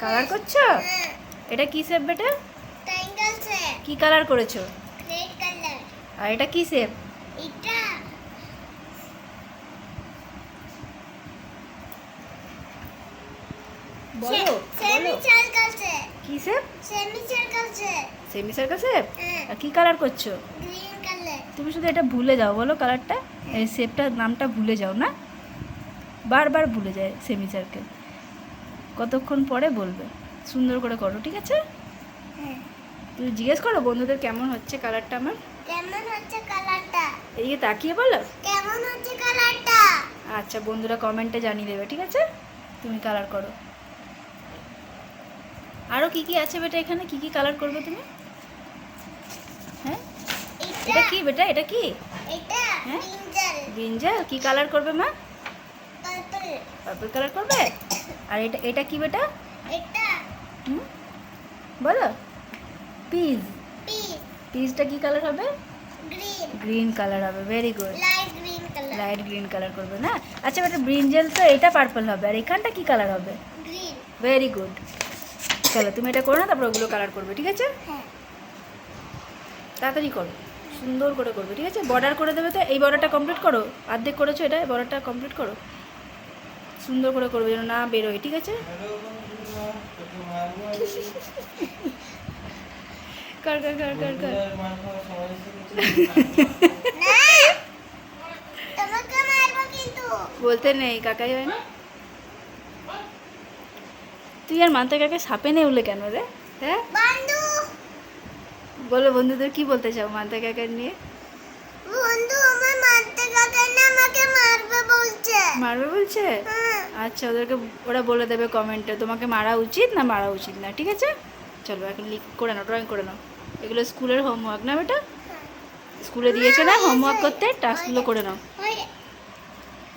Colour করছ? হ্যাঁ এটা কি শেপ বেটা? কি কালার করেছ? রেড কালার আর এটা কি শেপ এটা বলো সেমি সার্কেল শেপ কি shape semi circle shape semi circle shape হ্যাঁ। আর কি কালার করছ? গ্রিন কালার তুমি শুধু এটা ভুলে যাও বলো কালারটা এই শেপটার নামটা ভুলে যাও না? বারবার ভুলে যায় সেমি সার্কেল কতক্ষণ পরে বলবে? সুন্দর করে করো ঠিক আছে? হ্যাঁ। তুমি জিজ্ঞেস করো বন্ধুদের কেমন হচ্ছে কালারটা আমার? কেমন হচ্ছে কালারটা এদিকে তাকিয়ে বলো। কেমন হচ্ছে কালারটা আচ্ছা বন্ধুরা কমেন্টে জানিয়ে দেবে ঠিক আছে? তুমি কালার করো। আরও কি কি আছে বেটা এখানে? কি কি কালার করবে তুমি? হ্যাঁ? এটা কি বেটা? এটা কি? এটা হ্যাঁ? ব্রিঞ্জাল ব্রিঞ্জাল কি কালার করবে মা? পার্পল কালার করবে? আর এটা এটা কি বেটা? বলো। পিস পিসটা কি কালার হবে? গ্রিন কালার হবে very good light green colour করবে না? আচ্ছা বেটা ব্রিঞ্জাল তো এটা পার্পল হবে আর এখানটা কি কালার হবে? ভেরি গুড চলো তুমি এটা করো না তারপর ওগুলো কালার করবে ঠিক আছে? হ্যাঁ। তাড়াতাড়ি করো সুন্দর করে করবে ঠিক আছে? বর্ডার করে দেবে তো এই বর্ডারটা কমপ্লিট করো অর্ধেক করেছ এটা বর্ডারটা কমপ্লিট করো। সুন্দর করে করবে যেন না বেরোয় ঠিক আছে? কর কর কর কর কর। না তোমাকে মারবো কিন্তু বলতে নেই কাকাই হয় না। তুই আর মানতে কাকে সাপে নেউলে কেন রে? হ্যাঁ? বন্ধু বলো বন্ধুদের কি বলতে চাও মানতে কাকার নিয়ে? বন্ধু আমার কাকে না আমাকে মারবে বলছে। মারবে বলছে? আচ্ছা ওদেরকে ওরা বলে দেবে কমেন্টে তোমাকে মারা উচিত না মারা উচিত না, ঠিক আছে? চলো, এখন লিখ, করে নাও ড্রয়িং করে নাও। এগুলো স্কুলের হোমওয়ার্ক না বেটা? স্কুলে দিয়েছে না হোমওয়ার্ক করতে? টাস্কগুলো করে নাও।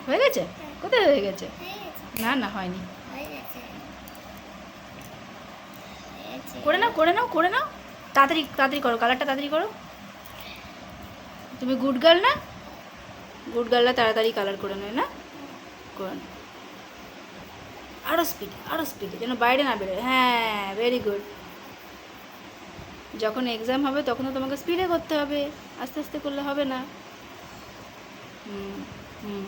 হয়ে গেছে? কোথায় হয়ে গেছে? না না, হয়নি। হয়ে। করে নাও করে নাও করে নাও। তাড়াতাড়ি তাড়াতাড়ি করো কালারটা তাড়াতাড়ি করো। তুমি গুড গার্ল না? গুড গার্লরা তাড়াতাড়ি কালার করে নেয় না? করে নাও। আরও স্পিড আরও স্পিড যেন বাইরে না বেরোয়। হ্যাঁ ভেরি গুড যখন এক্সাম হবে তখন তো তোমাকে স্পিডে করতে হবে। আস্তে আস্তে করলে হবে না। হুম হুম।